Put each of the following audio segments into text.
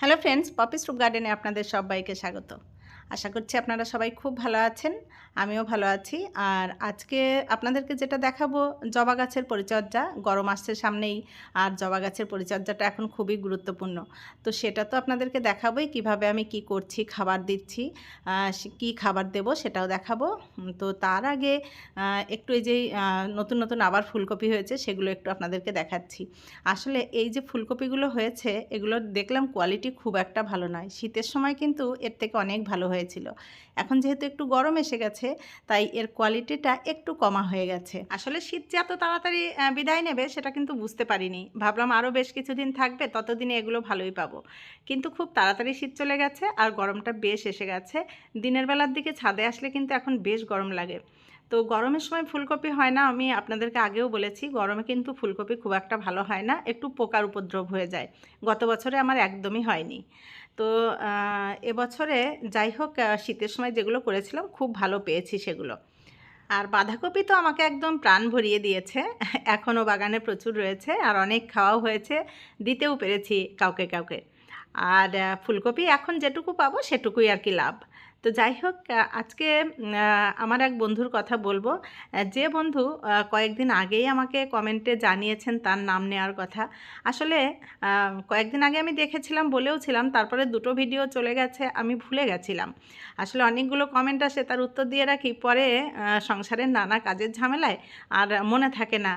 Hello friends poppy রুপ গার্ডেনে আপনাদের সবাইকে স্বাগত। আশা করছি আপনারা সবাই খুব ভালো আছেন, আমিও ভালো আছি। আর আজকে আপনাদেরকে যেটা দেখাবো, জবা গাছের পরিচর্যা, গরম আসছে সামনেই, আর জবা গাছের পরিচর্যাটা এখন খুবই গুরুত্বপূর্ণ। তো সেটা তো আপনাদেরকে দেখাবোই, কীভাবে আমি কি করছি, খাবার দিচ্ছি কি খাবার দেব সেটাও দেখাবো। তো তার আগে একটু এই যে নতুন নতুন আবার ফুলকপি হয়েছে, সেগুলো একটু আপনাদেরকে দেখাচ্ছি। আসলে এই যে ফুলকপিগুলো হয়েছে, এগুলো দেখলাম কোয়ালিটি খুব একটা ভালো নয়। শীতের সময় কিন্তু এর থেকে অনেক ভালো হয়েছিল। এখন যেহেতু একটু গরম এসে গেছে, তাই এর কোয়ালিটিটা একটু কমা হয়ে গেছে। আসলে শীত যে এত তাড়াতাড়ি বিদায় নেবে সেটা কিন্তু বুঝতে পারিনি। ভাবলাম আরও বেশ কিছুদিন থাকবে, ততদিনে এগুলো ভালোই পাবো। কিন্তু খুব তাড়াতাড়ি শীত চলে গেছে আর গরমটা বেশ এসে গেছে। দিনের বেলার দিকে ছাদে আসলে কিন্তু এখন বেশ গরম লাগে। তো গরমের সময় ফুলকপি হয় না, আমি আপনাদেরকে আগেও বলেছি, গরমে কিন্তু ফুলকপি খুব একটা ভালো হয় না, একটু পোকার উপদ্রব হয়ে যায়। গত বছরে আমার একদমই হয়নি। তো এবছরে যাই হোক শীতের সময় যেগুলো করেছিলাম, খুব ভালো পেয়েছি সেগুলো। আর বাঁধাকপি তো আমাকে একদম প্রাণ ভরিয়ে দিয়েছে। এখনও বাগানে প্রচুর রয়েছে আর অনেক খাওয়াও হয়েছে। দিতেও পেরেছি কাউকে কাউকে। আর ফুলকপি এখন যেটুকু পাবো সেটুকুই আর কি লাভ। তো যাই হোক আজকে আমার এক বন্ধুর কথা বলব। যে বন্ধু কয়েকদিন আগেই আমাকে কমেন্টে জানিয়েছেন তার নাম নেওয়ার কথা। আসলে কয়েকদিন আগে আমি দেখেছিলাম, বলেও ছিলাম, তারপরে দুটো ভিডিও চলে গেছে, আমি ভুলে গেছিলাম। আসলে অনেকগুলো কমেন্ট আসে, তার উত্তর দিয়ে রাখি। পরে সংসারের নানা কাজের ঝামেলায়, আর মনে থাকে না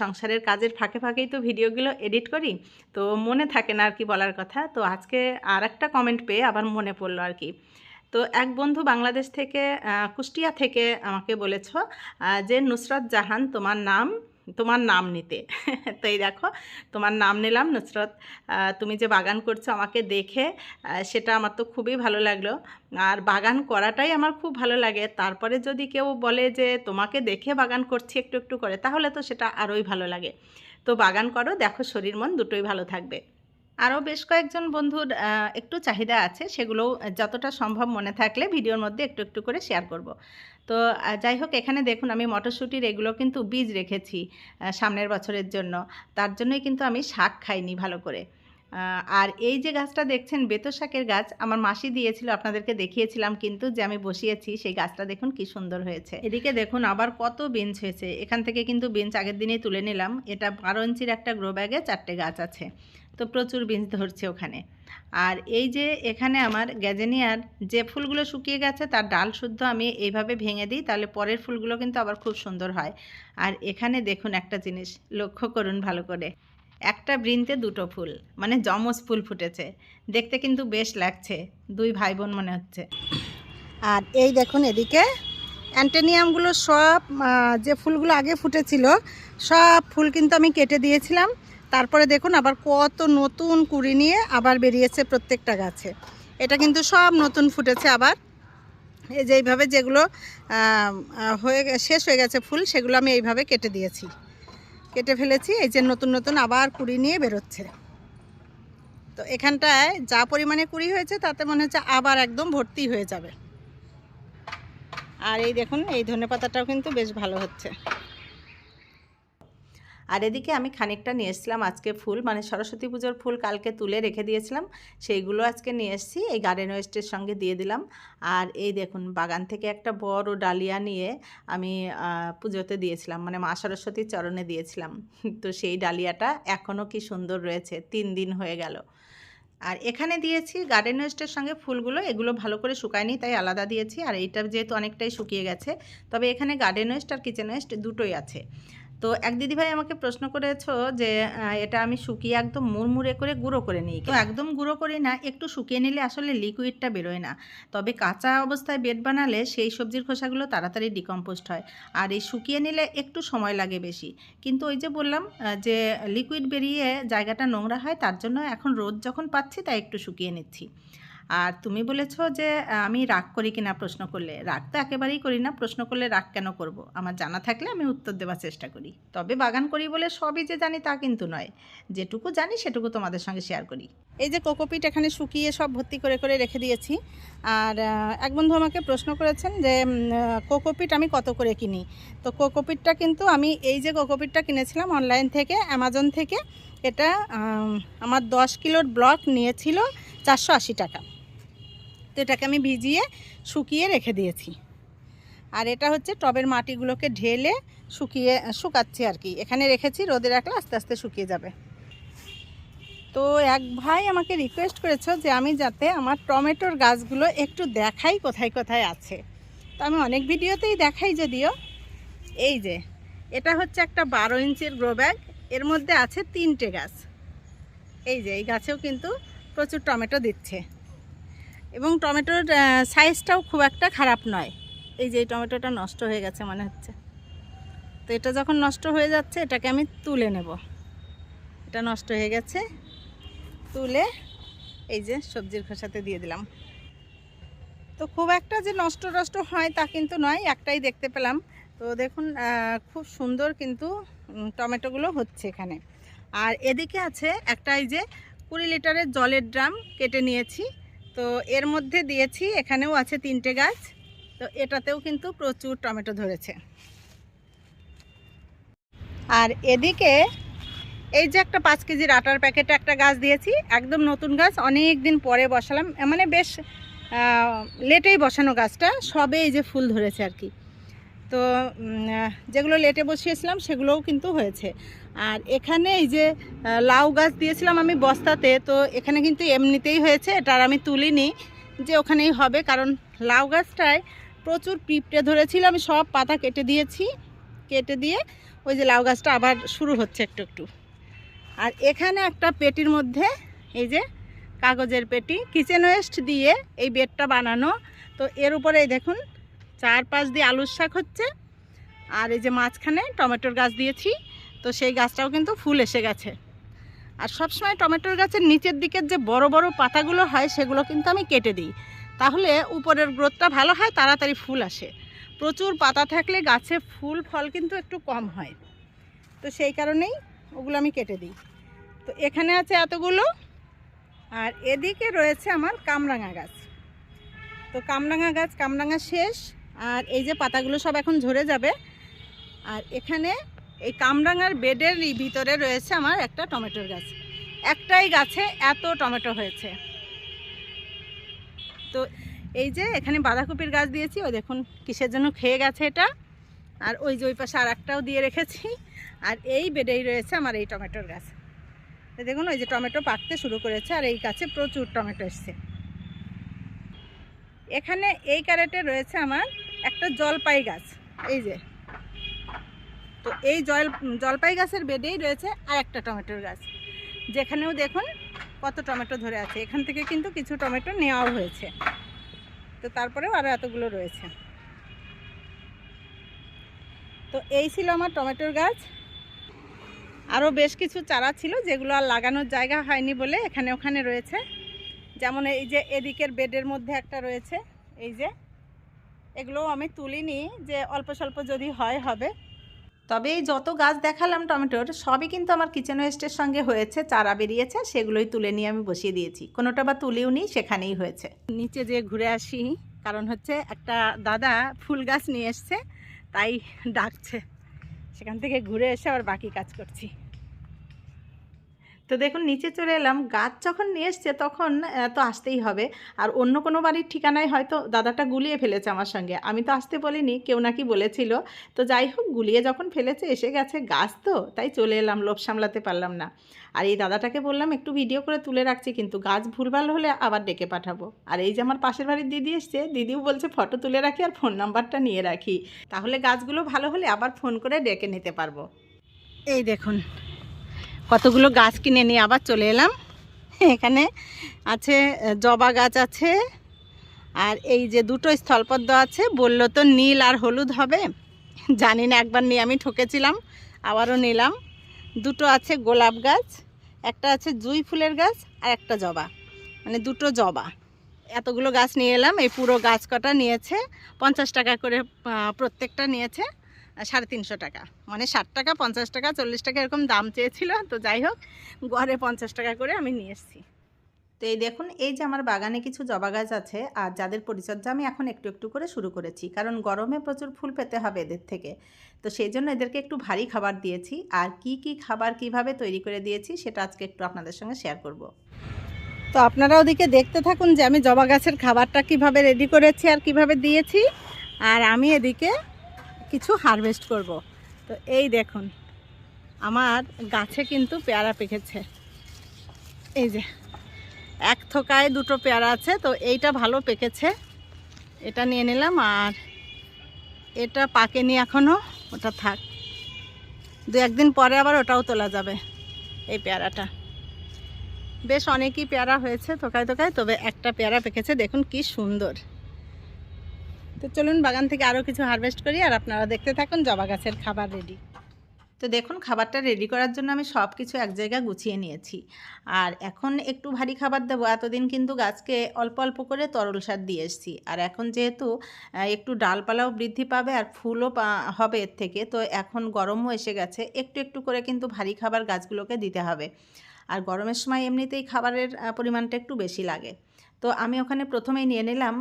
সংসারের কাজের ফাঁকে ফাঁকেই তো ভিডিওগুলো এডিট করি, তো মনে থাকে না আর কি বলার কথা। তো আজকে আর একটা কমেন্ট পেয়ে আবার মনে পড়ল আর কি। তো এক বন্ধু বাংলাদেশ থেকে কুষ্টিয়া থেকে আমাকে বলেছ যে, নুসরত জাহান তোমার নাম তোমার নাম নিতে। তো এই দেখো, তোমার নাম নিলাম, নুসরত তুমি যে বাগান করছ আমাকে দেখে সেটা আমার তো খুবই ভালো লাগল। আর বাগান করাটাই আমার খুব ভালো লাগে। তারপরে যদি কেউ বলে যে, তোমাকে দেখে বাগান করছি একটু একটু করে, তাহলে তো সেটা আরোই ভালো লাগে। তো বাগান করো, দেখো শরীর মন দুটোই ভালো থাকবে। আরও বেশ কয়েকজন বন্ধুর একটু চাহিদা আছে, সেগুলো যতটা সম্ভব মনে থাকলে ভিডিওর মধ্যে একটু একটু করে শেয়ার করব। তো যাই হোক, এখানে দেখুন, আমি মটরশুঁটির এগুলো কিন্তু বীজ রেখেছি সামনের বছরের জন্য। তার জন্যই কিন্তু আমি শাক খাইনি ভালো করে। আর এই যে গাছটা দেখছেন, বেতো শাকের গাছ, আমার মাসি দিয়েছিল, আপনাদেরকে দেখিয়েছিলাম কিন্তু যে আমি বসিয়েছি, সেই গাছটা দেখুন কি সুন্দর হয়েছে। এদিকে দেখুন, আবার কত বেঞ্চ হয়েছে। এখান থেকে কিন্তু বেঞ্চ আগের দিনেই তুলে নিলাম। এটা বারো ইঞ্চির একটা গ্রো ব্যাগে চারটে গাছ আছে। তো প্রচুর বেঞ্চ ধরছে ওখানে। আর এই যে এখানে আমার গ্যাজেনিয়ার যে ফুলগুলো শুকিয়ে গেছে, তার ডাল শুদ্ধ আমি এইভাবে ভেঙে দিই, তাহলে পরের ফুলগুলো কিন্তু আবার খুব সুন্দর হয়। আর এখানে দেখুন একটা জিনিস, লক্ষ্য করুন ভালো করে। একটা বৃন্তে দুটো ফুল মানে জমজ ফুল ফুটেছে। দেখতে কিন্তু বেশ লাগছে, দুই ভাই বোন মনে হচ্ছে। আর এই দেখুন এদিকে অ্যান্টেনিয়ামগুলো সব যে ফুলগুলো আগে ফুটেছিল, সব ফুল কিন্তু আমি কেটে দিয়েছিলাম। তারপরে দেখুন আবার কত নতুন কুড়ি নিয়ে আবার বেরিয়েছে প্রত্যেকটা গাছে। এটা কিন্তু সব নতুন ফুটেছে আবার। এই যে এইভাবে যেগুলো হয়ে শেষ হয়ে গেছে ফুল, সেগুলো আমি এইভাবে কেটে দিয়েছি। কেটে ফেলেছি, এই যে নতুন নতুন আবার কুড়ি নিয়ে বেরোচ্ছে। তো এখানটায় যা পরিমাণে কুড়ি হয়েছে, তাতে মনে হচ্ছে আবার একদম ভর্তি হয়ে যাবে। আর এই দেখুন, এই ধনে পাতাটাও কিন্তু বেশ ভালো হচ্ছে। আর এদিকে আমি খানিকটা নিয়ে এসেছিলাম আজকে ফুল মানে সরস্বতী পুজোর ফুল কালকে তুলে রেখে দিয়েছিলাম। সেইগুলো আজকে নিয়ে এসেছি, এই গার্ডেন ওয়েস্টের সঙ্গে দিয়ে দিলাম। আর এই দেখুন, বাগান থেকে একটা বড় ডালিয়া নিয়ে আমি পুজোতে দিয়েছিলাম মানে মা সরস্বতীর চরণে দিয়েছিলাম। তো সেই ডালিয়াটা এখনও কি সুন্দর রয়েছে, তিন দিন হয়ে গেল। আর এখানে দিয়েছি গার্ডেন ওয়েস্টের সঙ্গে ফুলগুলো, এগুলো ভালো করে শুকায়নি, তাই আলাদা দিয়েছি। আর এইটা যেহেতু অনেকটাই শুকিয়ে গেছে, তবে এখানে গার্ডেন ওয়েস্ট আর কিচেন ওয়েস্ট দুটোই আছে। তো এক দিদিভাই আমাকে প্রশ্ন করেছ যে এটা আমি শুকিয়ে একদম মুড়মুড়ে করে গুঁড়ো করে নিই তো একদম গুঁড়ো করি না, একটু শুকিয়ে নিলে আসলে লিকুইডটা বেরোয় না। তবে কাঁচা অবস্থায় বেড বানালে সেই সবজির খোসাগুলো তাড়াতাড়ি ডিকম্পোস্ট হয়। আর এই শুকিয়ে নিলে একটু সময় লাগে বেশি। কিন্তু ওই যে বললাম যে লিকুইড বেরিয়ে জায়গাটা নোংরা হয়, তার জন্য এখন রোদ যখন পাচ্ছি তাই একটু শুকিয়ে নিচ্ছি। আর তুমি বলেছ যে আমি রাগ করি কিনা প্রশ্ন করলে। রাগ তো একেবারেই করি না, প্রশ্ন করলে রাগ কেন করব? আমার জানা থাকলে আমি উত্তর দেওয়ার চেষ্টা করি। তবে বাগান করি বলে সবই যে জানি তা কিন্তু নয়। যেটুকু জানি সেটুকু তোমাদের সঙ্গে শেয়ার করি। এই যে কোকোপিট এখানে শুকিয়ে সব ভর্তি করে করে রেখে দিয়েছি। আর এক বন্ধু আমাকে প্রশ্ন করেছেন যে কোকোপিট আমি কত করে কিনি? তো কোকোপিটটা কিন্তু আমি এই যে কোকোপিটটা কিনেছিলাম অনলাইন থেকে অ্যামাজন থেকে, এটা আমার দশ কিলোর ব্লক নিয়েছিল চারশো আশি টাকা। তো এটাকে আমি ভিজিয়ে শুকিয়ে রেখে দিয়েছি। আর এটা হচ্ছে টবের মাটিগুলোকে ঢেলে শুকিয়ে, শুকাচ্ছি আর কি। এখানে রেখেছি, রোদে রাখলে আস্তে আস্তে শুকিয়ে যাবে। তো এক ভাই আমাকে রিকোয়েস্ট করেছ যে আমি যাতে আমার টমেটোর গাছগুলো একটু দেখাই কোথায় কোথায় আছে। তো আমি অনেক ভিডিওতেই দেখাই যদিও। এই যে, এটা হচ্ছে একটা বারো ইঞ্চির গ্রো ব্যাগ এর মধ্যে আছে তিনটে গাছ। এই যে, এই গাছেও কিন্তু প্রচুর টমেটো দিচ্ছে। এবং টমেটোর সাইজটাও খুব একটা খারাপ নয়। এই যে টমেটোটা নষ্ট হয়ে গেছে মনে হচ্ছে। তো এটা যখন নষ্ট হয়ে যাচ্ছে, এটাকে আমি তুলে নেব। এটা নষ্ট হয়ে গেছে। তুলে এই যে সবজির খোসাতে দিয়ে দিলাম। তো খুব একটা যে নষ্ট নষ্ট হয় তা কিন্তু নয়, একটাই দেখতে পেলাম। তো দেখুন খুব সুন্দর কিন্তু টমেটোগুলো হচ্ছে এখানে। আর এদিকে আছে একটা এই যে কুড়ি লিটারের জলের ড্রাম কেটে নিয়েছি। তো এর মধ্যে দিয়েছি, এখানেও আছে তিনটে গাছ। তো এটাতেও কিন্তু প্রচুর টমেটো ধরেছে। আর এদিকে এই যে একটা পাঁচ কেজির আটার প্যাকেটে একটা গাছ দিয়েছি, একদম নতুন গাছ অনেক দিন পরে বসালাম। মানে বেশ লেটেই বসানো গাছটা, সবে এই যে ফুল ধরেছে আর কি। তো যেগুলো লেটে বসিয়েছিলাম সেগুলোও কিন্তু হয়েছে। আর এখানে এই যে লাউ গাছ দিয়েছিলাম আমি বস্তাতে, তো এখানে কিন্তু এমনিতেই হয়েছে, এটা আর আমি তুলিনি যে ওখানেই হবে, কারণ লাউ গাছটায় প্রচুর পিঁপড়ে ধরেছিল, আমি সব পাতা কেটে দিয়েছি, কেটে দিয়ে ওই যে লাউ গাছটা আবার শুরু হচ্ছে একটু একটু। আর এখানে একটা পেটির মধ্যে এই যে কাগজের পেটি কিচেন ওয়েস্ট দিয়ে এই বেডটা বানানো, তো এর উপরে দেখুন চার পাঁচ দিয়ে আলুর শাক হচ্ছে। আর এই যে মাঝখানে টমেটোর গাছ দিয়েছি, তো সেই গাছটাও কিন্তু ফুল এসে গেছে। আর সবসময় টমেটোর গাছের নিচের দিকের যে বড় বড় পাতাগুলো হয়, সেগুলো কিন্তু আমি কেটে দিই। তাহলে উপরের গ্রোথটা ভালো হয়, তাড়াতাড়ি ফুল আসে। প্রচুর পাতা থাকলে গাছে ফুল, ফল কিন্তু একটু কম হয়। তো সেই কারণেই ওগুলো আমি কেটে দিই। তো এখানে আছে এতগুলো। আর এদিকে রয়েছে আমার কামরাঙা গাছ। তো কামরাঙা গাছ, কামরাঙা শেষ। আর এই যে পাতাগুলো সব এখন ঝরে যাবে। আর এখানে এই কামরাঙার বেডের ভিতরে রয়েছে আমার একটা টমেটোর গাছ। একটাই গাছে এত টমেটো হয়েছে। তো এই যে এখানে বাঁধাকপির গাছ দিয়েছি, ওই দেখুন কিসের জন্য খেয়ে গেছে এটা। আর ওই যে ওই পাশে আর একটাও দিয়ে রেখেছি। আর এই বেডেই রয়েছে আমার এই টমেটোর গাছ। দেখুন ওই যে টমেটো পাকতে শুরু করেছে, আর এই গাছে প্রচুর টমেটো এসছে। এখানে এই ক্যারেটে রয়েছে আমার একটা জলপাই গাছ, এই যে। তো এই জল, জলপাই গাছের বেডেই রয়েছে আর একটা টমেটোর গাছ। যেখানেও দেখুন কত টমেটো ধরে আছে। এখান থেকে কিন্তু কিছু টমেটো নেওয়াও হয়েছে। তো তারপরেও আরও এতগুলো রয়েছে। তো এই ছিল আমার টমেটোর গাছ। আরও বেশ কিছু চারা ছিল যেগুলো আর লাগানোর জায়গা হয়নি বলে এখানে ওখানে রয়েছে। যেমন এই যে এদিকের বেডের মধ্যে একটা রয়েছে, এই যে এগুলোও আমি তুলিনি যে অল্প স্বল্প যদি হয় হবে। তবে এই যত গাছ দেখালাম টমেটোর সবই কিন্তু আমার কিচেন ওয়েস্টের সঙ্গে হয়েছে চারা বেরিয়েছে সেগুলোই তুলে নিয়ে আমি বসিয়ে দিয়েছি। কোনোটা বা তুলেও নি সেখানেই হয়েছে। নিচে যে ঘুরে আসি কারণ হচ্ছে একটা দাদা ফুল গাছ নিয়ে এসছে তাই ডাকছে। সেখান থেকে ঘুরে এসে আবার বাকি কাজ করছি। তো দেখুন, নিচে চলে এলাম। গাছ যখন নিয়ে এসছে তখন তো আসতেই হবে। আর অন্য কোনো বাড়ির ঠিকানায় হয়তো দাদাটা গুলিয়ে ফেলেছে আমার সঙ্গে। আমি তো আসতে বলিনি, কেউ নাকি বলেছিল। তো যাই হোক, গুলিয়ে যখন ফেলেছে, এসে গেছে গাছ তো, তাই চলে এলাম, লোভ সামলাতে পারলাম না। আর এই দাদাটাকে বললাম, একটু ভিডিও করে তুলে রাখছি কিন্তু গাছ ভুলভাল হলে আবার ডেকে পাঠাবো। আর এই যে আমার পাশের বাড়ির দিদি এসছে, দিদিও বলছে, ফটো তুলে রাখি আর ফোন নাম্বারটা নিয়ে রাখি। তাহলে গাছগুলো ভালো হলে আবার ফোন করে ডেকে নিতে পারব। এই দেখুন কতগুলো গাছ কিনে নিয়ে আবার চলে এলাম। এখানে আছে, জবা গাছ আছে, আর এই যে দুটো স্থলপদ্ম আছে, বলল তো নীল আর হলুদ হবে। জানি না, একবার নিয়ে আমি ঠকেছিলাম, আবারও নিলাম। দুটো আছে গোলাপ গাছ, একটা আছে জুই ফুলের গাছ আর একটা জবা। মানে দুটো জবা। এতগুলো গাছ নিয়ে এলাম, এই পুরো গাছ কটা নিয়েছে, পঞ্চাশ টাকা করে প্রত্যেকটা নিয়েছে। সাড়ে তিনশো টাকা। মানে ষাট টাকা, পঞ্চাশ টাকা, চল্লিশ টাকা এরকম দাম চেয়েছিল। তো যাই হোক, গড়ে পঞ্চাশ টাকা করে আমি নিয়ে এসেছি। তো এই দেখুন, এই যে আমার বাগানে কিছু জবা গাছ আছে, আর যাদের পরিচর্যা আমি এখন একটু একটু করে শুরু করেছি, কারণ গরমে প্রচুর ফুল পেতে হবে এদের থেকে। তো সেই জন্য এদেরকে একটু ভারী খাবার দিয়েছি, আর কি কি খাবার কীভাবে তৈরি করে দিয়েছি, সেটা আজকে একটু আপনাদের সঙ্গে শেয়ার করব। তো আপনারা ওদিকে দেখতে থাকুন যে আমি জবা গাছের খাবারটা কীভাবে রেডি করেছি আর কীভাবে দিয়েছি। আর আমি এদিকে কিছু হারভেস্ট করব। তো এই দেখুন, আমার গাছে কিন্তু পেয়ারা পেকেছে। এই যে, এক থোকায় দুটো পেয়ারা আছে, তো এইটা ভালো পেকেছে। এটা নিয়ে নিলাম আর এটা পাকেনি এখনও ওটা থাক। দু একদিন পরে আবার ওটাও তোলা যাবে, এই পেয়ারাটা। বেশ অনেকই পেয়ারা হয়েছে তোকায় তোকায় তবে একটা পেয়ারা পেকেছে, দেখুন কি সুন্দর। তো চলুন বাগান থেকে আরও কিছু হারভেস্ট করি আর আপনারা দেখতে থাকুন জবা গাছের খাবার রেডি তো দেখুন, খাবারটা রেডি করার জন্য আমি সব কিছু এক জায়গায় গুছিয়ে নিয়েছি। আর এখন একটু ভারী খাবার দেবো। এতদিন কিন্তু গাছকে অল্প অল্প করে তরল সার দিয়ে এসেছি। আর এখন যেহেতু একটু ডালপালাও বৃদ্ধি পাবে আর ফুলও হবে এর থেকে, তো এখন গরমও এসে গেছে। একটু একটু করে কিন্তু ভারী খাবার গাছগুলোকে দিতে হবে। আর গরমের সময় এমনিতেই খাবারের পরিমাণটা একটু বেশি লাগে। তো আমি ওখানে প্রথমেই নিয়ে নিলাম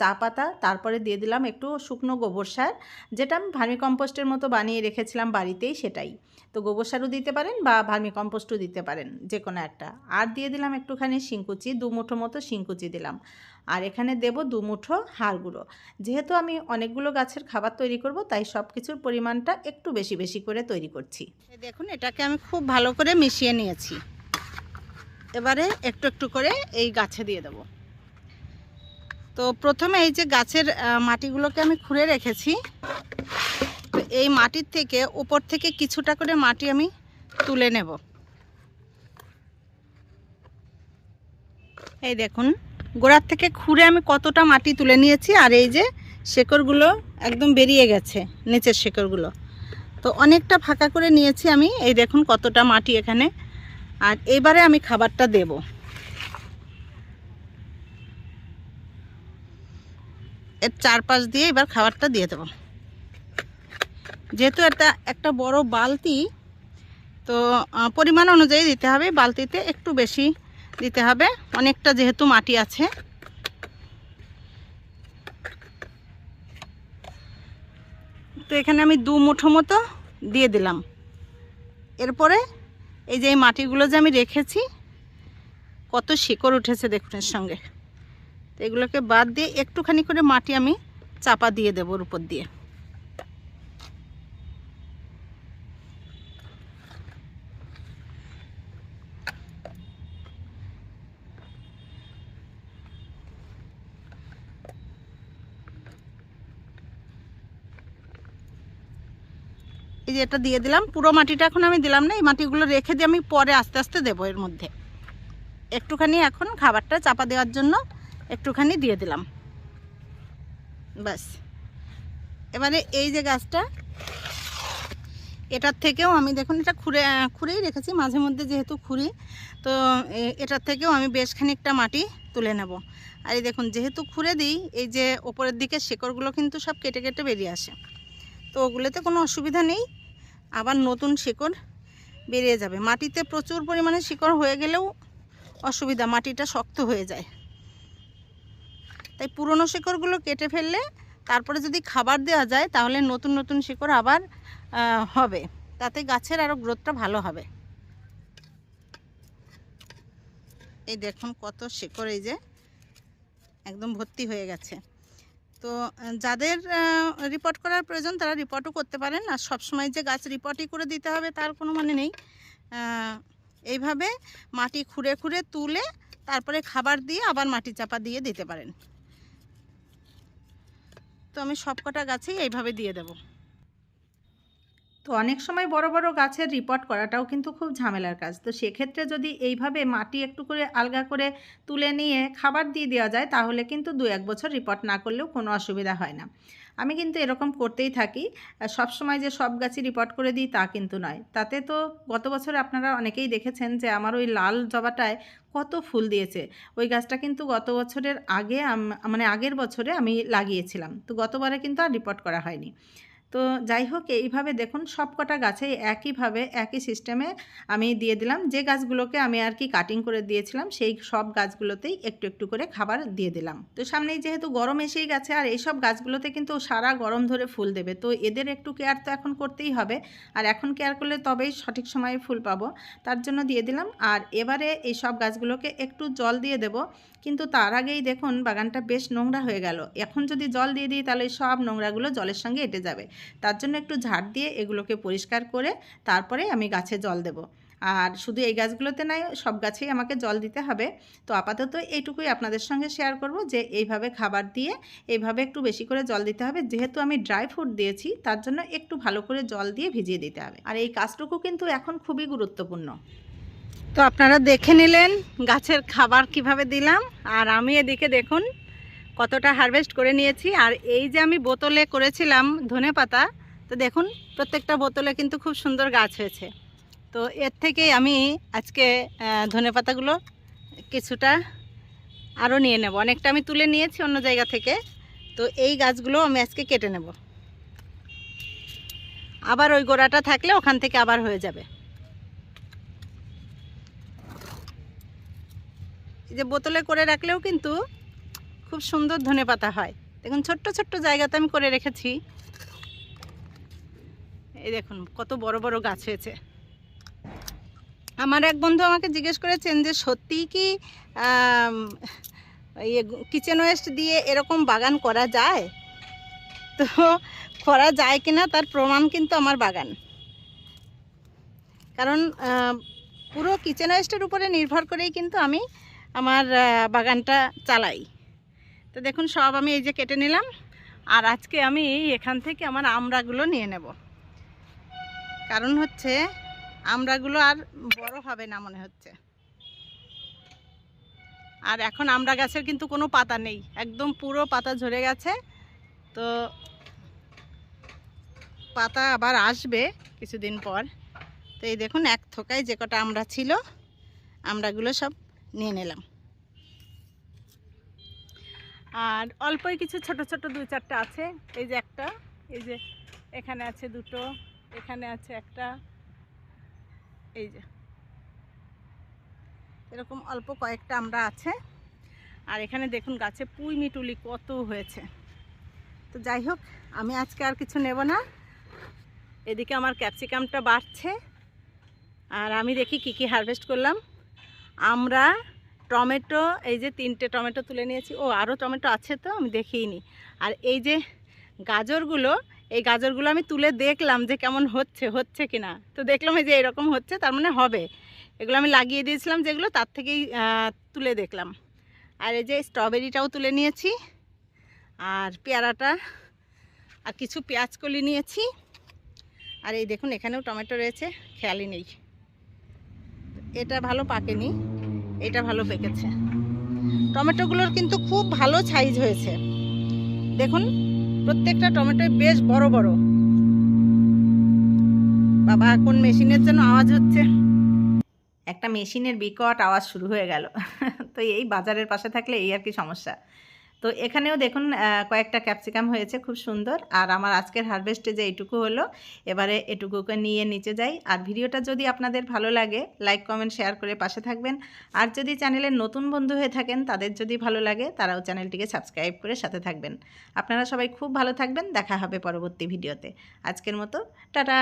চা পাতা, তারপরে দিয়ে দিলাম একটু শুকনো গোবর সার, যেটা আমি ভার্মি কম্পোস্টের মতো বানিয়ে রেখেছিলাম বাড়িতেই সেটাই। তো গোবর সারও দিতে পারেন বা ভার্মি কম্পোস্টও দিতে পারেন, যে কোনো একটা। আর দিয়ে দিলাম একটুখানি শিংকুচি, দু মুঠো মতো শিংকুচি দিলাম। আর এখানে দেব দু মুঠো হাড় গুঁড়ো। যেহেতু আমি অনেকগুলো গাছের খাবার তৈরি করব, তাই সব কিছুর পরিমাণটা একটু বেশি বেশি করে তৈরি করছি। দেখুন, এটাকে আমি খুব ভালো করে মিশিয়ে নিয়েছি। এবারে একটু একটু করে এই গাছে দিয়ে দেবো। তো প্রথমে এই যে গাছের মাটিগুলোকে আমি খুঁড়ে রেখেছি। তো এই মাটির থেকে উপর থেকে কিছুটা করে মাটি আমি তুলে নেব। এই দেখুন, গোড়ার থেকে খুঁড়ে আমি কতটা মাটি তুলে নিয়েছি আর এই যে শেকড়গুলো একদম বেরিয়ে গেছে, নিচের শেকড়গুলো। তো অনেকটা ফাঁকা করে নিয়েছি আমি, এই দেখুন কতটা মাটি এখানে। আর এবারে আমি খাবারটা দেব। এর চারপাশ দিয়ে এবার খাবারটা দিয়ে দেবো। যেহেতু এটা একটা বড় বালতি, তো পরিমাণ অনুযায়ী দিতে হবে। বালতিতে একটু বেশি দিতে হবে। অনেকটা যেহেতু মাটি আছে। তো এখানে আমি দু মুঠো মতো দিয়ে দিলাম। এরপরে এই যে এই মাটিগুলো যে আমি রেখেছি, কত শিকড় উঠেছে দেখুন এর সঙ্গে। তো এগুলোকে বাদ দিয়ে একটুখানি করে মাটি আমি চাপা দিয়ে দেবো ওর উপর দিয়ে। এই যে এটা দিয়ে দিলাম, পুরো মাটিটা এখন আমি দিলাম না, এই মাটিগুলো রেখে দিয়ে আমি পরে আস্তে আস্তে দেবো এর মধ্যে। একটুখানি এখন খাবারটা চাপা দেওয়ার জন্য একটুখানি দিয়ে দিলাম। ব্যাস। এবারে এই যে গাছটা, এটার থেকেও আমি দেখুন, এটা খুঁড়ে, খুঁড়েই রেখেছি, মাঝে মধ্যে যেহেতু খুঁড়ি, তো এটার থেকেও আমি বেশ খানিকটা মাটি তুলে নেব। আর এই দেখুন, যেহেতু খুঁড়ে দিই, এই যে ওপরের দিকে শেকড়গুলো কিন্তু সব কেটে কেটে বেরিয়ে আসে। তো ওগুলোতে কোনো অসুবিধা নেই, আবার নতুন শিকড় বেরিয়ে যাবে। মাটিতে প্রচুর পরিমাণে শিকড় হয়ে গেলেও অসুবিধা, মাটিটা শক্ত হয়ে যায়। তাই পুরনো শিকড়গুলো কেটে ফেললে তারপরে যদি খাবার দেওয়া যায়, তাহলে নতুন নতুন শিকড় আবার হবে। তাতে গাছের আরও গ্রোথটা ভালো হবে। এই দেখুন কত শিকড় এই যে একদম ভর্তি হয়ে গেছে। তো, যাদের রিপোর্ট করার প্রয়োজন তারা রিপোর্টও করতে পারেন। আর সবসময় যে গাছ রিপোর্টই করে দিতে হবে তার কোনো মানে নেই। এইভাবে মাটি খুঁড়ে খুঁড়ে তুলে তারপরে খাবার দিয়ে আবার মাটি চাপা দিয়ে দিতে পারেন। তো আমি সব কটা গাছেই এইভাবে দিয়ে দেবো। তো অনেক সময় বড় বড় গাছের রিপোর্ট করাটাও কিন্তু খুব ঝামেলার কাজ। তো সেক্ষেত্রে যদি এইভাবে মাটি একটু করে আলগা করে তুলে নিয়ে খাবার দিয়ে দেওয়া যায়, তাহলে কিন্তু দু এক বছর রিপোর্ট না করলেও কোনো অসুবিধা হয় না। আমি কিন্তু এরকম করতেই থাকি। সব সময় যে সব গাছই রিপোর্ট করে দিই তা কিন্তু নয়। তাতে তো গত বছর আপনারা অনেকেই দেখেছেন যে আমার ওই লাল জবাটায় কত ফুল দিয়েছে। ওই গাছটা কিন্তু গত বছরের আগে মানে আগের বছরে আমি লাগিয়েছিলাম। তো গতবারে কিন্তু আর রিপোর্ট করা হয়নি। তো যাই হোক, এইভাবে দেখুন সব কটা গাছেই একইভাবে একই সিস্টেমে আমি দিয়ে দিলাম। যে গাছগুলোকে আমি আর কি কাটিং করে দিয়েছিলাম, সেই সব গাছগুলোতেই একটু একটু করে খাবার দিয়ে দিলাম। তো সামনেই যেহেতু গরম এসেই গেছে, আর এইসব গাছগুলোতে কিন্তু সারা গরম ধরে ফুল দেবে। তো এদের একটু কেয়ার তো এখন করতেই হবে, আর এখন কেয়ার করলে তবেই সঠিক সময়ে ফুল পাবো। তার জন্য দিয়ে দিলাম। আর এবারে এই সব গাছগুলোকে একটু জল দিয়ে দেব। কিন্তু তার আগেই দেখুন বাগানটা বেশ নোংরা হয়ে গেল। এখন যদি জল দিয়ে দিই তাহলে সব নোংরাগুলো জলের সঙ্গে এঁটে যাবে। তার জন্য একটু ঝাড় দিয়ে এগুলোকে পরিষ্কার করে তারপরে আমি গাছে জল দেব। আর শুধু এই গাছগুলোতে নাই সব গাছেই আমাকে জল দিতে হবে। তো আপাতত এইটুকুই আপনাদের সঙ্গে শেয়ার করব যে এইভাবে খাবার দিয়ে এইভাবে একটু বেশি করে জল দিতে হবে। যেহেতু আমি ড্রাই ফ্রুট দিয়েছি, তার জন্য একটু ভালো করে জল দিয়ে ভিজিয়ে দিতে হবে। আর এই কাজটুকু কিন্তু এখন খুবই গুরুত্বপূর্ণ। তো আপনারা দেখে নিলেন গাছের খাবার কীভাবে দিলাম। আর আমি এদিকে দেখুন কতটা হারভেস্ট করে নিয়েছি। আর এই যে আমি বোতলে করেছিলাম ধনে পাতা, তো দেখুন প্রত্যেকটা বোতলে কিন্তু খুব সুন্দর গাছ হয়েছে। তো এর থেকেই আমি আজকে ধনে পাতাগুলো কিছুটা আরও নিয়ে নেব। অনেকটা আমি তুলে নিয়েছি অন্য জায়গা থেকে। তো এই গাছগুলো আমি আজকে কেটে নেব। আবার ওই গোড়াটা থাকলে ওখান থেকে আবার হয়ে যাবে। যে বোতলে করে রাখলেও কিন্তু খুব সুন্দর ধনে পাতা হয়। দেখুন, ছোট্ট ছোট্ট জায়গাতে আমি করে রেখেছি। এই দেখুন, কত বড় বড় গাছ হয়েছে। আমার এক বন্ধু আমাকে জিজ্ঞেস করেছেন যে, সত্যিই কি ইয়ে কিচেন ওয়েস্ট দিয়ে এরকম বাগান করা যায়? তো করা যায় কিনা তার প্রমাণ কিন্তু আমার বাগান। কারণ পুরো কিচেন ওয়েস্টের উপরে নির্ভর করেই কিন্তু আমি আমার বাগানটা চালাই। তো দেখুন, সব আমি এই যে কেটে নিলাম, আর আজকে আমি এখান থেকে আমার আমড়াগুলো নিয়ে নেব। কারণ হচ্ছে, আমড়াগুলো আর বড় হবে না মনে হচ্ছে। আর এখন আমড়া গাছের কিন্তু কোনো পাতা নেই, একদম পুরো পাতা ঝরে গেছে। তো পাতা আবার আসবে কিছুদিন পর। তো এই দেখুন, এক থোকায় যে কটা আমড়া ছিল, আমড়াগুলো সব নিয়ে নিলাম। আর অল্পই কিছু ছোট ছোট দুই চারটা আছে। এই যে একটা, এই যে এখানে আছে দুটো, এখানে আছে একটা, এই যে। এরকম অল্প কয়েকটা আমরা আছে। আর এখানে দেখুন গাছে পুঁই মিটুলি কত হয়েছে। তো যাই হোক, আমি আজকে আর কিছু নেব না। এদিকে আমার ক্যাপসিকামটা বাড়ছে। আর আমি দেখি কি কি হারভেস্ট করলাম। আমরা টমেটো, এই যে তিনটে টমেটো তুলে নিয়েছি। ও আরও টমেটো আছে তো, আমি দেখিইনি। আর এই যে গাজরগুলো, এই গাজরগুলো আমি তুলে দেখলাম যে কেমন হচ্ছে হচ্ছে কি না তো দেখলাম এই যে এরকম হচ্ছে, তার মানে হবে। এগুলো আমি লাগিয়ে দিয়েছিলাম যেগুলো তার থেকেই তুলে দেখলাম। আর এই যে স্ট্রবেরিটাও তুলে নিয়েছি। আর পেয়ারাটা, আর কিছু পেঁয়াজ কলি নিয়েছি। আর এই দেখুন, এখানেও টমেটো রয়েছে, খেয়ালই নেই। এটা ভালো পাকেনি, এটা ভালো পেকেছে। টমেটোগুলোর কিন্তু খুব ভালো সাইজ হয়েছে। দেখুন, প্রত্যেকটা টমেটো বেশ বড় বড়। বাবা, কোন মেশিনের জন্য আওয়াজ হচ্ছে? একটা মেশিনের বিকট আওয়াজ শুরু হয়ে গেল। তো এই বাজারের পাশে থাকলে এই আর কি সমস্যা। তো এখানেও দেখুন কয়েকটা ক্যাপসিকাম হয়েছে খুব সুন্দর। আর আমার আজকের হারভেস্টে যে এইটুকু হলো, এবারে এটুকুকে নিয়ে নিচে যাই। আর ভিডিওটা যদি আপনাদের ভালো লাগে লাইক কমেন্ট শেয়ার করে পাশে থাকবেন। আর যদি চ্যানেলের নতুন বন্ধু হয়ে থাকেন, তাদের যদি ভালো লাগে, তারাও চ্যানেলটিকে সাবস্ক্রাইব করে সাথে থাকবেন। আপনারা সবাই খুব ভালো থাকবেন। দেখা হবে পরবর্তী ভিডিওতে। আজকের মতো, টাটা!